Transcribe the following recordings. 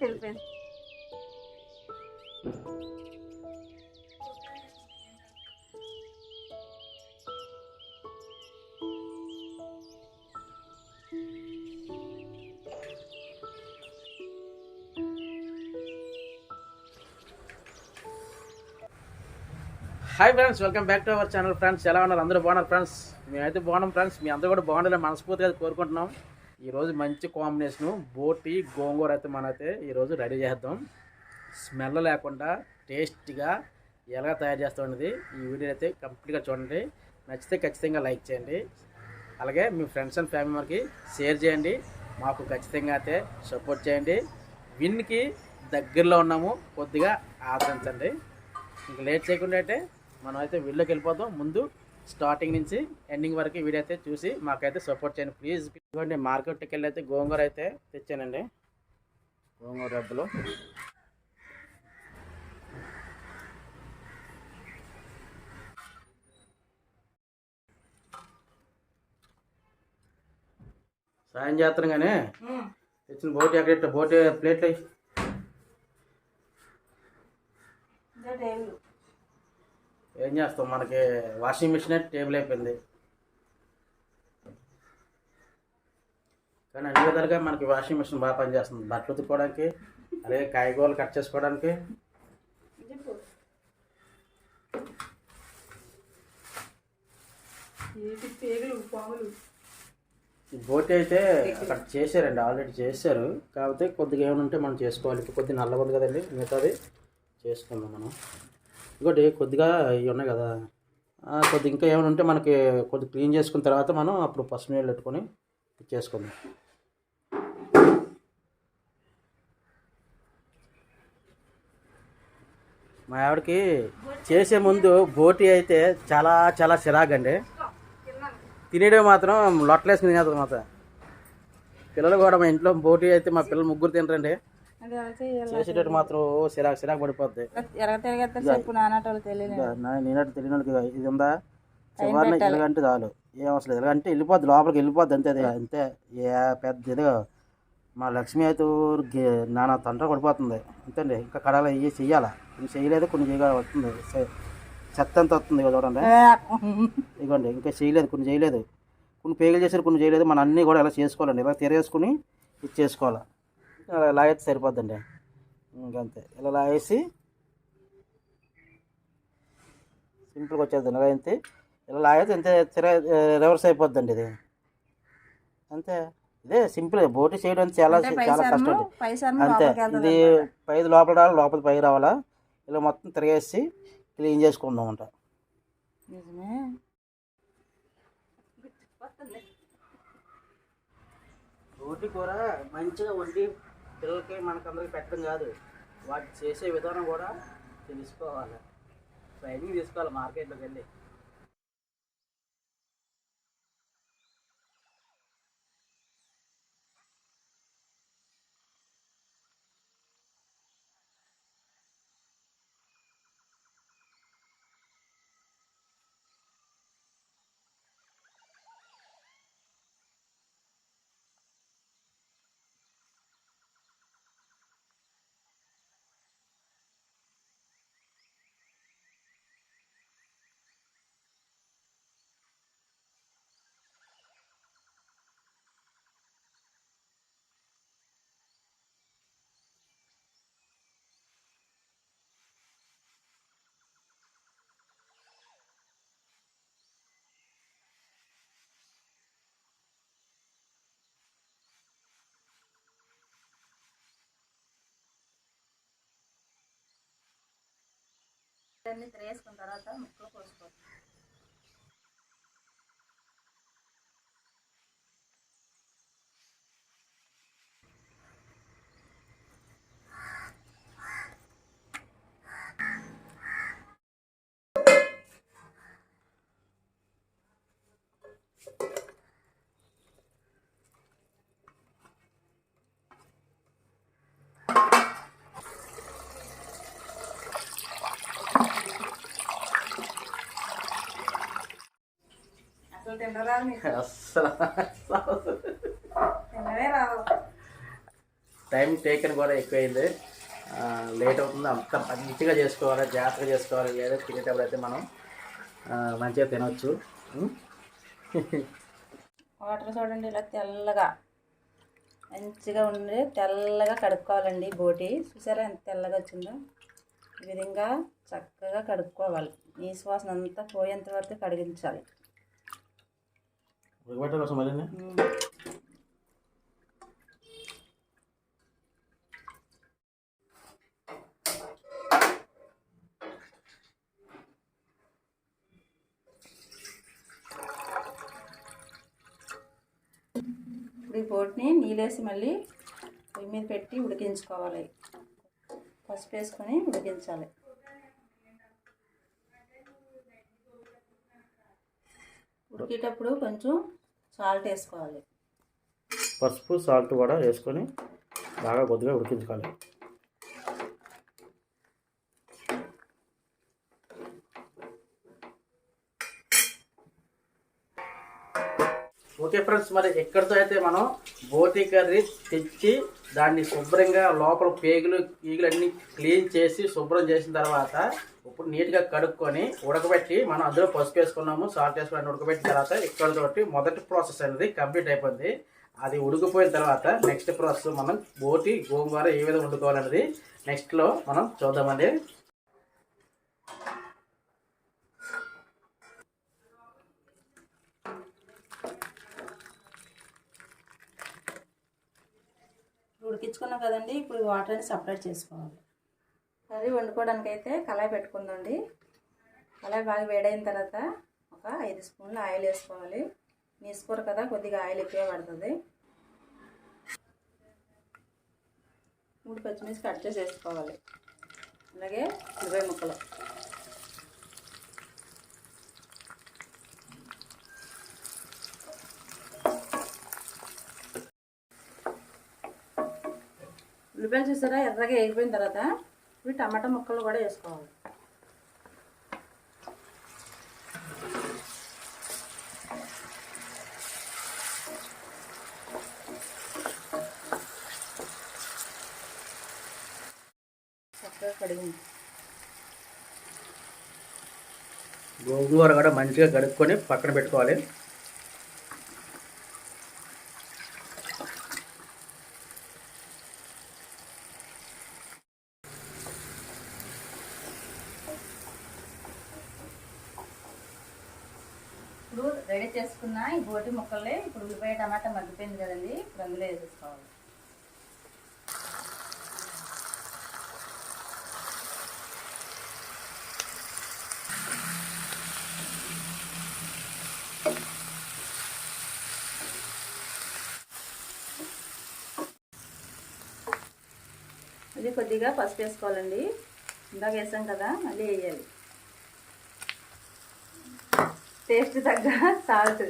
వెళ్ళిపోయింది hi friends welcome back to our channel friends ఎలా ఉన్నారు అందరూ బాగున్నారు ఫ్రెండ్స్ మేమైతే బాగున్నాం ఫ్రెండ్స్ మీ అందరూ కూడా బాగుండాలని మనస్ఫూర్తిగా కోరుకుంటున్నాం ఈరోజు మంచి కాంబినేషను బోటి గోంగూర అయితే మనమైతే ఈరోజు రెడీ చేద్దాం. స్మెల్ లేకుండా టేస్ట్గా ఎలా తయారు చేస్తామన్నది ఈ వీడియో అయితే కంప్లీట్గా చూడండి. నచ్చితే ఖచ్చితంగా లైక్ చేయండి. అలాగే మీ ఫ్రెండ్స్ అండ్ ఫ్యామిలీ మెంబర్కి షేర్ చేయండి. మాకు ఖచ్చితంగా అయితే సపోర్ట్ చేయండి. విన్కి దగ్గరలో ఉన్నాము కొద్దిగా ఆదరించండి. ఇంకా లేట్ చేయకుండా అయితే మనం అయితే వీళ్ళకి వెళ్ళిపోతాం. ముందు స్టార్టింగ్ నుంచి ఎండింగ్ వరకు వీడియో అయితే చూసి మాకైతే సపోర్ట్ చేయండి. ప్లీజ్ ఇదిగోండి మార్కెట్కి వెళ్ళి అయితే గోంగూర అయితే తెచ్చానండి. గోంగూర డబ్బులు సాయం చేస్తాను కానీ తెచ్చిన బోటి ఎక్కడ బోటి ప్లేట్లు ఏం చేస్తాం? మనకి వాషింగ్ మిషన్ టేబుల్ అయిపోయింది. కానీ అన్ని విధాలుగా మనకి వాషింగ్ మిషన్ బాగా పనిచేస్తుంది. బట్టలు ఉతుక్కోవడానికి అలాగే కాయగూరలు కట్ చేసుకోవడానికి. బోటి అయితే అక్కడ చేశారండి ఆల్రెడీ చేశారు. కాకపోతే కొద్దిగా ఏమైనా ఉంటే మనం చేసుకోవాలి. ఇప్పుడు కొద్దిగా నల్లగా ఉంది కదండి మిగతాది చేసుకుందాం మనం. ఇంకోటి కొద్దిగా ఇవి ఉన్నాయి కదా. కొద్ది కొద్దిగా ఇంకా ఏమైనా ఉంటే మనకి కొద్దిగా క్లీన్ చేసుకున్న తర్వాత మనం అప్పుడు పసుపు నీళ్ళు పెట్టుకొని చేసుకుందాం. మా ఆవిడకి చేసే ముందు బోటి అయితే చాలా చాలా చిరాకండి తినేయడం మాత్రం లొట్టలేసింది తినేది మాత్రం. పిల్లలు కూడా మా ఇంట్లో బోటి అయితే మా పిల్లలు ముగ్గురు తినరండి. చేసేటట్టు మాత్రం ఓ చిరాకు చిరాకు పడిపోద్ది. ఎరగ తిరగేస్తే చెప్పు నాన్నటోళ్ళు తెలియదు నేనట్టు తెలియని వాళ్ళకి ఇది ఉందా? చివరిన ఇలాగంటే చాలు. ఏం అవసరం లేదు. ఇలాగంటే వెళ్ళిపోద్ది లోపలికి వెళ్ళిపోద్ది అంతే అది అంతే. ఏ పెద్ద ఇదిగో మా లక్ష్మి అయితే నాన్న తండ్రి పడిపోతుంది. అంతేండి ఇంకా కడాలి ఇవి చెయ్యాలా? కొన్ని చేయలేదు కొన్ని చేయగా వస్తుంది. చెత్త అంతా వస్తుంది చూడండి. ఇదిగోండి ఇంకా చేయలేదు కొన్ని చేయలేదు కొన్ని పేగులు చేశారు కొన్ని చేయలేదు మన అన్నీ కూడా ఇలా చేసుకోవాలండి. ఇలా తిరగేసుకుని ఇది చేసుకోవాలి? లాగైతే సరిపోద్దండి. ఇంకంతే. ఇలా లాగేసి సింపుల్గా వచ్చేది ఇలా అయితే ఇలా లాగైతే అంతే రివర్స్ అయిపోద్దండి ఇది. అంతే. ఇదే సింపుల్. బోటి చేయడం చాలా చాలా కష్టం. అంతే. ఇది పైది లోపల రావాలి లోపల పైకి రావాలా? ఇలా మొత్తం తిరగేసి క్లీన్ చేసుకుందాం అంట రోటి కూర మంచిగా వండి పిల్లలకి మనకందరికి పెట్టడం కాదు. వాటి చేసే విధానం కూడా తెలుసుకోవాలి. ట్రైనింగ్ తీసుకోవాలి మార్కెట్లోకి వెళ్ళి దాన్ని తిరగేసుకున్న తర్వాత ముక్కలు కోసుకోవచ్చు అసలు అస్సలు తినవే రావు టైం టేకన్ కూడా ఎక్కువైంది. లేట్ అవుతుంది. అంత మంచిగా చేసుకోవాలి జాగ్రత్తగా చేసుకోవాలి. ఏదో తినేటప్పుడు అయితే మనం మంచిగా తినవచ్చు? వాటర్ చూడండి ఇలా తెల్లగా. మంచిగా ఉండి తెల్లగా కడుక్కోవాలండి బోటి. చూసారా ఎంత తెల్లగా వచ్చిందో? ఈ విధంగా చక్కగా కడుక్కోవాలి. నీ శ్వాసన అంతా పోయేంత వరకు కడిగించాలి. ఉడకబెట్టే కోసం మళ్ళీ ఇప్పుడు ఈ బోట్ని నీళ్ళేసి మళ్ళీ పొయ్యి మీద పెట్టి ఉడికించుకోవాలి. పసుపు వేసుకొని ఉడికించాలి. ఉడికేటప్పుడు కొంచెం సాల్ట్ వేసుకోవాలి. పసుపు సాల్ట్ కూడా వేసుకొని బాగా కొద్దిగా ఉడికించుకోవాలి. ఓకే ఫ్రెండ్స్ మరి ఎక్కడితో అయితే మనం బోటి కర్రీ తెచ్చి దాన్ని శుభ్రంగా లోపల పేగులు ఈగులు అన్ని క్లీన్ చేసి శుభ్రం చేసిన తర్వాత ఇప్పుడు నీట్గా కడుక్కొని ఉడకబెట్టి మనం అందులో పసుపు వేసుకున్నాము సాల్ట్ వేసుకుని ఉడకబెట్టిన తర్వాత ఇక్కడతోటి మొదటి ప్రాసెస్ అనేది కంప్లీట్ అయిపోయింది. అది ఉడికిపోయిన తర్వాత నెక్స్ట్ ప్రాసెస్ మనం బోటి గోంగూర ఏ విధంగా వండుకోవాలనేది నెక్స్ట్లో మనం చూద్దామండి. ఉడికించుకున్నాం కదండి ఇప్పుడు వాటర్ని సపరేట్ చేసుకోవాలి. కర్రీ వండుకోవడానికి అయితే కళాయి పెట్టుకుందండి. కళాయి బాగా వేడైన తర్వాత ఒక ఐదు స్పూన్లు ఆయిల్ వేసుకోవాలి. వేసుకోరు కదా కొద్దిగా ఆయిల్ ఎక్కువ పడుతుంది. మూడు పచ్చిమిర్చి కట్ చేసి వేసుకోవాలి అలాగే ఉల్లిపాయ ముక్కలు. ఉల్లిపాయలు చూసారా? ఎర్రగా వేగిపోయిన తర్వాత ఇవి టమాటా ముక్కలు కూడా వేసుకోవాలి. చక్కగా కడిగింది. గోంగూర కూడా మంచిగా కడుక్కొని పక్కన పెట్టుకోవాలి ఇప్పుడు రెడీ చేసుకున్న ఈ బోటి ముక్కల్ని ఇప్పుడు ఉల్లిపాయ టమాటా మగ్గిపోయింది కదండి ఇప్పుడు అందులో వేసేసుకోవాలి. ఇది కొద్దిగా పసుపు వేసుకోవాలండి. ఇందాక వేసాం కదా మళ్ళీ వేయాలి. టేస్ట్ తగ్గ సాల్ట్.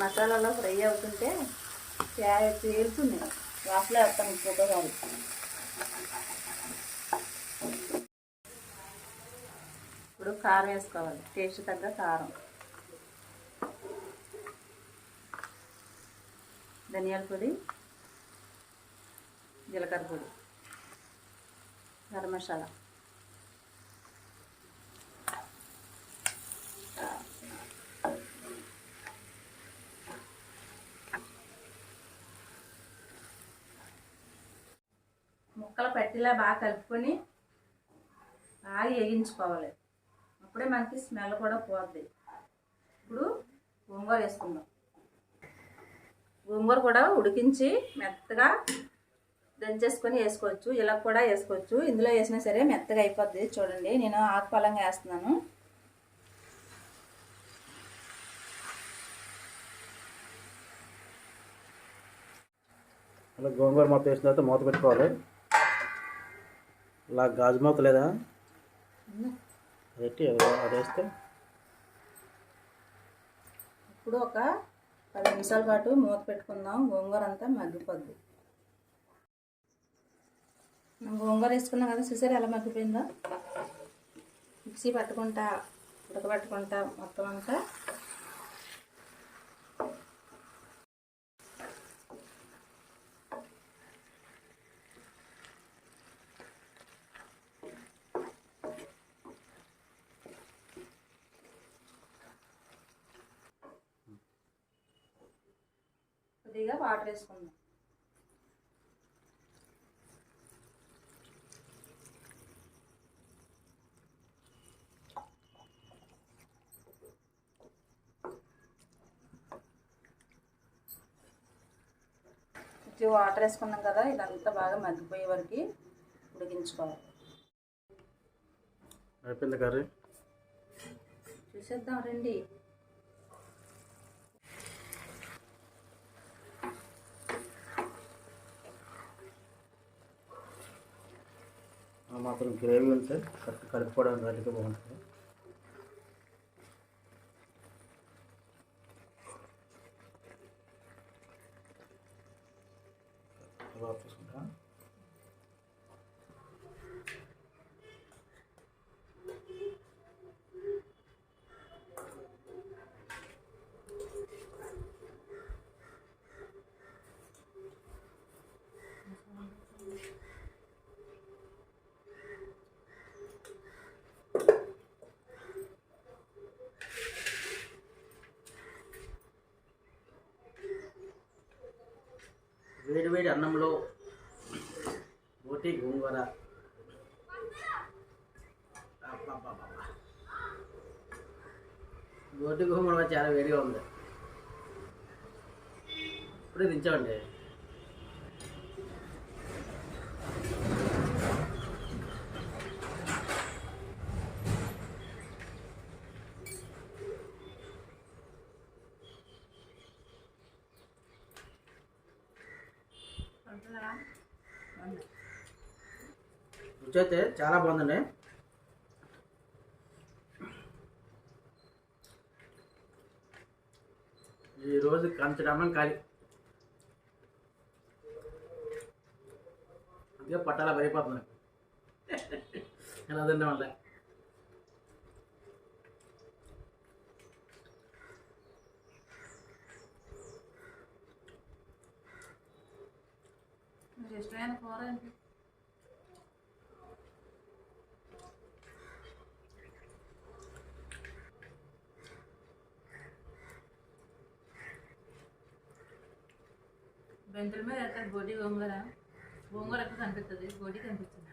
మసాలాలో ఫ్రై అవుతుంటే క్యారెట్ వేలుతుంది వాసన వేస్తాను ఫోటో కాదు. ఇప్పుడు కారం వేసుకోవాలి. టేస్ట్ తగ్గ కారం. ధనియాల పొడి జీలకర్ర పొడి. గరం మసాలా ముక్కలు పట్టిలా బాగా కలుపుకొని బాగా వేగించుకోవాలి. అప్పుడే మనకి స్మెల్ కూడా పోద్ది. ఇప్పుడు గోంగూర వేసుకుందాం. గోంగూర కూడా ఉడికించి మెత్తగా దంచేసుకొని వేసుకోవచ్చు ఇలా కూడా వేసుకోవచ్చు. ఇందులో వేసినా సరే మెత్తగా అయిపోద్ది. చూడండి నేను ఆకుపలంగా వేస్తున్నాను. అలా గోంగూర మొత్తం వేసిన తర్వాత మూత పెట్టుకోవాలి. ఇలా గాజు మూత లేదా? పెట్టి అది వేస్తే? ఇప్పుడు ఒక పది నిమిషాల పాటు మూత పెట్టుకుందాం. గోంగూర అంతా మగ్గిపోద్ది. గోంగూర వేసుకున్నాం కదా చూసారు ఎలా మగ్గిపోయిందో? మిక్సీ పట్టుకుంటా ఉడకబెట్టుకుంటా మొత్తం అంతా. కొద్దిగా వాటర్ వేసుకుందాం. కొంచెం వాటర్ వేసుకున్నాం కదా ఇదంతా బాగా మగ్గిపోయే వరకు ఉడికించుకోవాలి. అయిపోయింది కర్రీ? చూసేద్దాం రండి. మాత్రం గ్రేవీ ఉంటే కరెక్ట్ కలుపుకోవడానికి బాగుంటుంది బాగా చూసుకుంటా వేడి వేడి అన్నంలో రోటీ గోంగూర. అబ్బబ్బబ్బబ్బా. రోటీ గోంగూర చాలా వేడిగా ఉంది. ఇప్పుడే దించండి రుచి అయితే చాలా బాగుందండి. ఈరోజు కంచడమ్మం ఖాళీ అందుకే పట్టాల పడిపోతున్నాయి ఎలా తిండి వల్ల మీకు ఇష్టమైన కూర ఏంటి బెంతుల మీద వేస్తారు గోటి గోంగూర? గోంగూర ఎక్కువ కనిపిస్తుంది గోటి కనిపిస్తుంది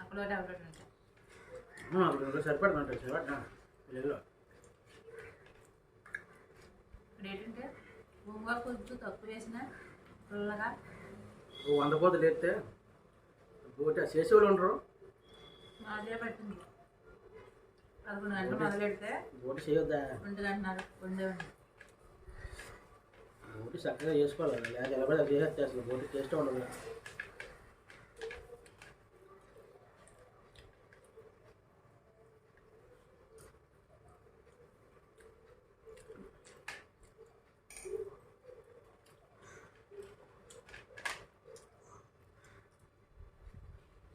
అక్కడ ఒకటి అక్కడ ఒకటి ఇక్కడ ఏంటంటే గోంగూర కొంచెం తక్కువ వేసిన పుల్లగా ఓ వంద పోతలు ఎత్తే ఒకటి చేసేవాళ్ళు ఉండరు. మాదే పట్టింది. పదకొండు గంటలు చేయొద్దా? ఒంటి గంటన్నర చక్కగా చేసుకోవాలి. లేకపోతే ఎలా పడితే అది అసలు. ఒకటి టేస్ట్ ఉండదు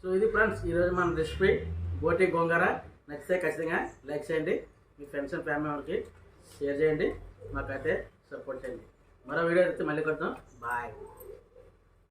సో ఇది ఫ్రెండ్స్ ఈరోజు మన రెసిపీ బోటి గోంగూర. నచ్చితే ఖచ్చితంగా లైక్ చేయండి. మీ ఫ్రెండ్స్ అండ్ ఫ్యామిలీ వాళ్ళకి షేర్ చేయండి. మాకైతే సపోర్ట్ చేయండి. మరో వీడియో అయితే మళ్ళీ కొడతాం బాయ్